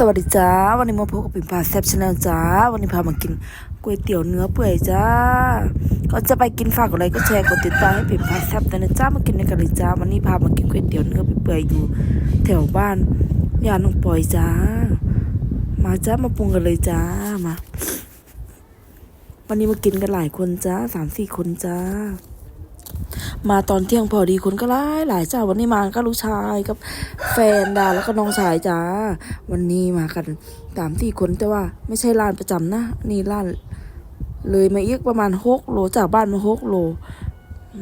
สวัสดีจ้าวันนี้มาพบกับปิ่มพาแซ่บชาแนลจ้าวันนี้พามากินก๋วยเตี๋ยวเนื้อเปื่อยจ้าก่อนจะไปกินฝากกดไลค์ก็แชร์กดติดตามให้ปิ่มพาแซ่บด้วยนะจ้ามากินด้วยกันเลยจ้าวันนี้พามากินก๋วยเตี๋ยวเนื้อเปื่อยอยู่ แถวบ้านยานน้องปอยจ้า มาจ้ามาปรุงกันเลยจ้ามา วันนี้มากินกันหลายคนจ้าสามสี่คนจ้า มาตอนเที่ยงพอดีคนก็หลายหลายจ้าวันนี้มาก็ลูกชายกับแฟนดาแล้วก็น้องชายจ้าวันนี้มากันสามสี่คนแต่ว่าไม่ใช่ร้านประจำนะ นี่ร้าน เลยมาเอียกประมาณหกโลจากบ้านมาหกโล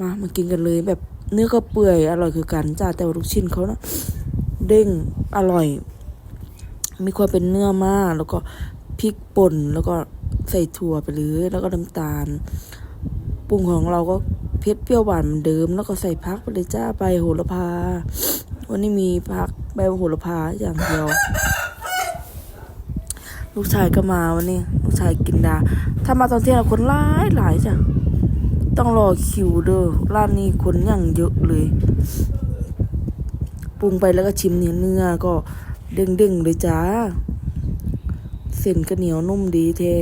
มามากินกันเลยแบบเนื้อก็เปื่อยอร่อยคือกันจ้าแต่ว่าลูกชิ้นเขานะเด้งอร่อย มีความเป็นเนื้อมาก แล้วก็พริกป่นแล้วก็ใส่ถั่วไปเลยแล้วก็น้ำตาลปรุงของเราก็ เผ็ดเปรี้ยวหวานเหมือนเดิม แล้วก็ใส่พักไปเลยจ้าใบโหระพา วันนี้มีพักใบโหระพาอย่างเดียว ลูกชายก็มาวันนี้ ลูกชายกินดา ถ้ามาตอนเที่ยงคนหลายหลายจ้ะต้องรอคิวเด้อร้านนี้คนอย่างเยอะเลยปรุงไปแล้วก็ชิมเนื้อเนื้อก็เด้งๆเลยจ้าเส้นก็เหนียวนุ่มดีแท้